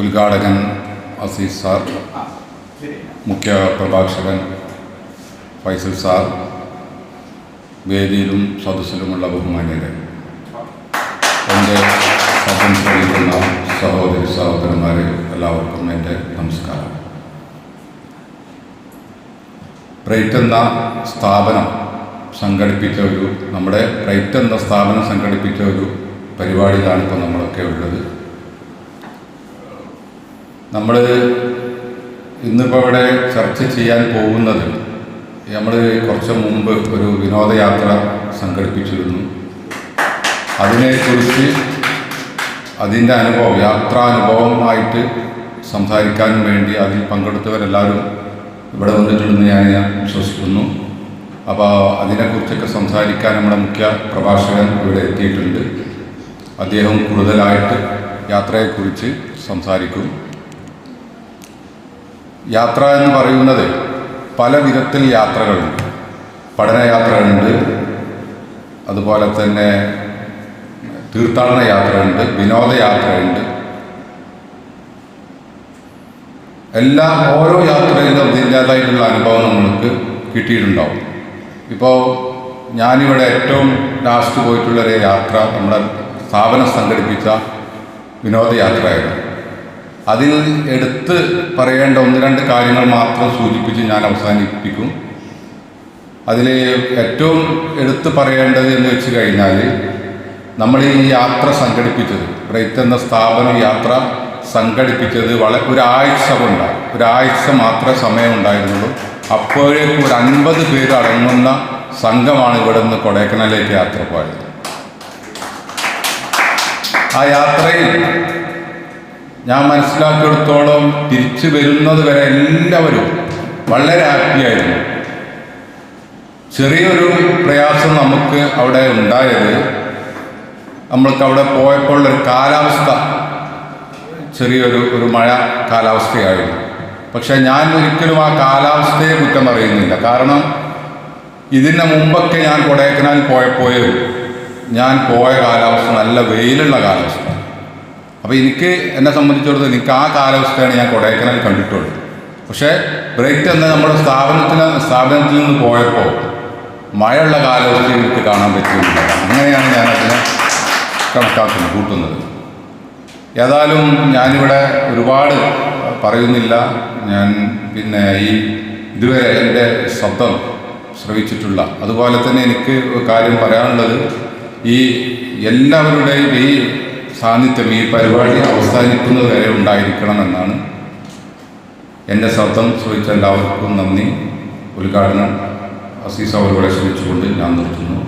ഉദ്ഘാടകൻ Azeez sir മുഖ്യ പ്രഭാഷകൻ Faisal sir വേദിയിലും സദസ്സിലുമുള്ള ബഹുമാന്യരെ എന്റെ സത്യം സഹോദരി സഹോദരന്മാരെ എല്ലാവർക്കും എന്റെ നമസ്കാരം. ബ്രൈറ്റ് എന്ന സ്ഥാപനം സംഘടിപ്പിച്ച ഒരു നമ്മുടെ ബ്രൈറ്റ് എന്ന സ്ഥാപനം സംഘടിപ്പിച്ച ഒരു പരിപാടിയിലാണ് ഇപ്പോൾ നമ്മളൊക്കെ ഉള്ളത്. നമ്മൾ ഇന്നിപ്പോൾ ഇവിടെ ചർച്ച ചെയ്യാൻ പോകുന്നത് നമ്മൾ കുറച്ച് മുമ്പ് ഒരു വിനോദയാത്ര സംഘടിപ്പിച്ചിരുന്നു. അതിനെക്കുറിച്ച് അതിന്റെ അനുഭവം യാത്രാനുഭവമായിട്ട് സംസാരിക്കാൻ വേണ്ടി അതിൽ പങ്കെടുത്തവരെല്ലാവരും ഇവിടെ വന്നിട്ടുണ്ടെന്ന് ഞാൻ ഞാൻ വിശ്വസിക്കുന്നു. അപ്പോൾ അതിനെക്കുറിച്ചൊക്കെ സംസാരിക്കാൻ നമ്മുടെ മുഖ്യ പ്രഭാഷകൻ ഇവിടെ എത്തിയിട്ടുണ്ട്. അദ്ദേഹം കൂടുതലായിട്ട് യാത്രയെക്കുറിച്ച് സംസാരിക്കും. യാത്ര എന്ന് പറയുന്നത് പല വിധത്തിൽ യാത്രകളുണ്ട്. പഠനയാത്രയുണ്ട്. അതുപോലെ തന്നെ തീർത്ഥാടന യാത്രയുണ്ട് വിനോദയാത്രയുണ്ട്. എല്ലാ ഓരോ യാത്രയിലും അതിന്റേതായിട്ടുള്ള അനുഭവം നമ്മൾക്ക് കിട്ടിയിട്ടുണ്ടാവും. ഇപ്പോൾ ഞാനിവിടെ ഏറ്റവും ലാസ്റ്റ് പോയിട്ടുള്ള ഒരു യാത്ര നമ്മുടെ സ്ഥാപനം സംഘടിപ്പിച്ച വിനോദയാത്രയായിരുന്നു. അതിൽ എടുത്ത് പറയേണ്ട ഒന്ന് രണ്ട് കാര്യങ്ങൾ മാത്രം സൂചിപ്പിച്ച് ഞാൻ അവസാനിപ്പിക്കും. അതിൽ ഏറ്റവും എടുത്ത് പറയേണ്ടത് എന്ന് വെച്ച് കഴിഞ്ഞാൽ നമ്മൾ ഈ യാത്ര സംഘടിപ്പിച്ചത് ബ്രൈറ്റ് എന്ന സ്ഥാപനം യാത്ര സംഘടിപ്പിച്ചത് വളരെ ഒരാഴ്ച കൊണ്ടാണ്. ഒരാഴ്ച മാത്രമേ സമയം ഉണ്ടായിരുന്നുള്ളൂ. അപ്പോഴേക്കും ഒരു അൻപത് പേര് അടങ്ങുന്ന സംഘമാണ് ഇവിടെ നിന്ന് കൊടൈക്കനാലിലേക്ക് യാത്ര പോയത്. ആ യാത്രയിൽ ഞാൻ മനസ്സിലാക്കിയെടുത്തോളം തിരിച്ചു വരുന്നത് വരെ എല്ലാവരും വളരെ ഹാപ്പിയായിരുന്നു ചെറിയൊരു പ്രയാസം നമുക്ക് അവിടെ ഉണ്ടായത് നമ്മൾക്ക് അവിടെ പോയപ്പോൾ ഒരു കാലാവസ്ഥ ചെറിയൊരു ഒരു മഴ കാലാവസ്ഥയായിരുന്നു. പക്ഷേ ഞാൻ ഒരിക്കലും ആ കാലാവസ്ഥയെ കുറ്റം പറയുന്നില്ല. കാരണം ഇതിന് മുമ്പൊക്കെ ഞാൻ കൊടൈക്കനാൽ പോയപ്പോഴും ഞാൻ പോയ കാലാവസ്ഥ നല്ല വെയിലുള്ള കാലാവസ്ഥ. അപ്പോൾ എനിക്ക് എന്നെ സംബന്ധിച്ചിടത്തോളം എനിക്ക് ആ കാലാവസ്ഥയാണ് ഞാൻ കൊടൈക്കനാൽ കണ്ടിട്ടുള്ളത്. പക്ഷേ ബ്രേക്ക് എന്ന നമ്മുടെ സ്ഥാപനത്തിന് സ്ഥാപനത്തിൽ നിന്ന് പോയപ്പോൾ മഴയുള്ള കാലാവസ്ഥ എനിക്ക് കാണാൻ പറ്റുന്നില്ല അങ്ങനെയാണ് ഞാൻ അതിനെ കണക്കാക്കുന്നത് കൂട്ടുന്നത്. ഏതായാലും ഞാനിവിടെ ഒരുപാട് പറയുന്നില്ല. ഞാൻ പിന്നെ ഈ ഇതുവരെ എന്റെ ശബ്ദം ശ്രവിച്ചിട്ടുള്ള അതുപോലെ തന്നെ എനിക്ക് കാര്യം പറയാനുള്ളത്. ഈ എല്ലാവരുടെയും ഈ സാന്നിധ്യം ഈ പരിപാടി അവസാനിക്കുന്നത് വരെ ഉണ്ടായിരിക്കണമെന്നാണ് എന്റെ ശബ്ദം ശ്രമിച്ച എല്ലാവർക്കും നന്ദി. ഉദ്ഘാടനം അസീസ് അവരോടെ ശ്രമിച്ചുകൊണ്ട് ഞാൻ നിർത്തുന്നു.